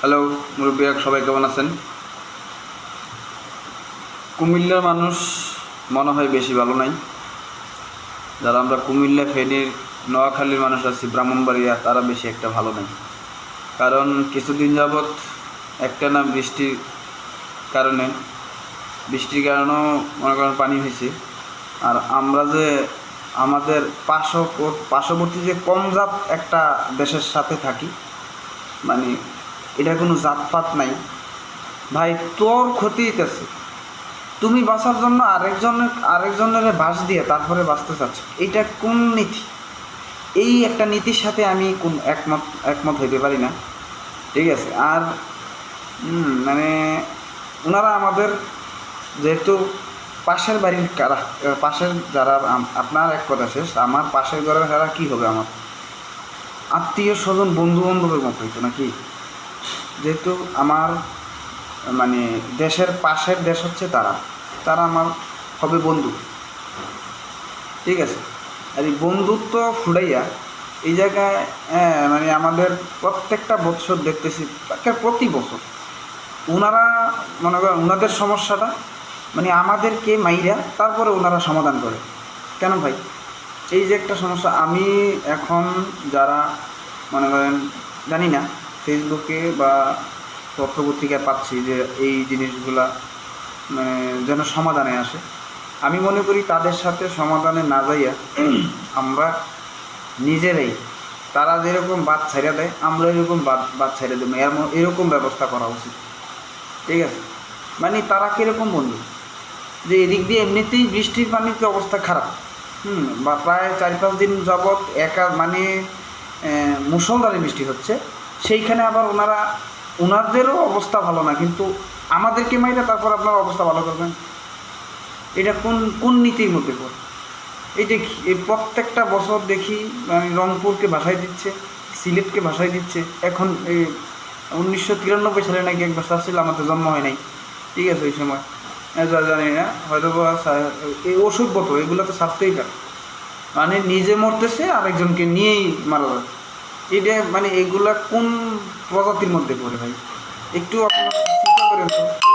Hello মুরব্বীরা সবাই কেমন আছেন? কুমিল্লার মানুষ মনে হয় বেশি ভালো নাই। যারা আমরা কুমিল্লা ফেনীর নোয়াখালীর মানুষ আছি, ব্রাহ্মণবাড়িয়া, তারা বেশি একটা ভালো নাই। কারণ কিছুদিন যাবৎ একটা না বৃষ্টির কারণে, বৃষ্টির কারণেও মনে করেন পানি হয়েছে। আর আমরা যে আমাদের পার্শ্ব পার্শ্ববর্তী যে কম জাত একটা দেশের সাথে থাকি মানে এটা কোনো জাতপাত নাই। ভাই, তোর ক্ষতি হইতেছে। তুমি বাঁচার জন্য আরেকজনের আরেকজনের বাস দিয়ে তারপরে বাঁচতে চাচ্ছ। এটা কোন নীতি? এই একটা নীতির সাথে আমি কোন একমত একমত হইতে পারি না। ঠিক আছে? আর মানে ওনারা আমাদের যেহেতু পাশের বাড়ির কারা পাশের যারা আপনার এক কথা শেষ, আমার পাশের ঘরের যারা কী হবে আমার? আত্মীয় স্বজন বন্ধু বান্ধবের মতো হইতো নাকি? যেহেতু আমার মানে দেশের পাশের দেশ হচ্ছে তারা। তারা আমার হবে বন্ধু। ঠিক আছে? আর এই বন্ধুত্ব ফুড়াইয়া এই জায়গায় হ্যাঁ, মানে আমাদের প্রত্যেকটা বছর দেখতেছি প্রতি বছর। ওনারা মনে করেন ওনাদের সমস্যাটা মানে আমাদেরকে মাইরা তারপরে ওনারা সমাধান করে। কেন ভাই? এই যে একটা সমস্যা আমি এখন যারা মনে করেন জানি না ফেসবুকে বা পত্রপত্রিকায় পাচ্ছি যে এই জিনিসগুলা মানে যেন সমাধানে আসে। আমি মনে করি তাদের সাথে সমাধানে না যাইয়া আমরা নিজেরাই তারা যেরকম বাদ ছেড়ে দেয় আমরা এরকম বাদ বাদ ছেড়ে দেবো এমন এরকম ব্যবস্থা করা উচিত। ঠিক আছে? মানে তারা কীরকম বন্ধু? যে এদিক দিয়ে এমনিতেই বৃষ্টির পানিতে অবস্থা খারাপ? হুম বা প্রায় চার পাঁচ দিন যাবৎ একা মানে আহ, মুষলধারে বৃষ্টি হচ্ছে। সেইখানে আবার ওনারা, ওনাদেরও অবস্থা ভালো না, কিন্তু আমাদেরকে মাইরে তারপর আপনার অবস্থা ভালো করবেন। এটা কোন কোন নীতির মধ্যে পড়ে? এই দেখি এই প্রত্যেকটা বছর দেখি মানে রংপুরকে ভাষায় দিচ্ছে, সিলেটকে ভাষায় দিচ্ছে। এখন এই উনিশশো তিরানব্বই সালে নাকি একবার ছিল, আমাদের জন্ম হয় নাই। ঠিক আছে, ওই সময়। এ যা জানি না, হয়তো এই অসভ্যত এগুলো তো ছাড়তেই পারে মানে নিজে মরতেছে, আরেকজনকে নিয়েই মারা যায় এটা মানে এগুলা কোন প্রজাতির মধ্যে পড়ে ভাই? একটু আপনার চিন্তা করেন তো।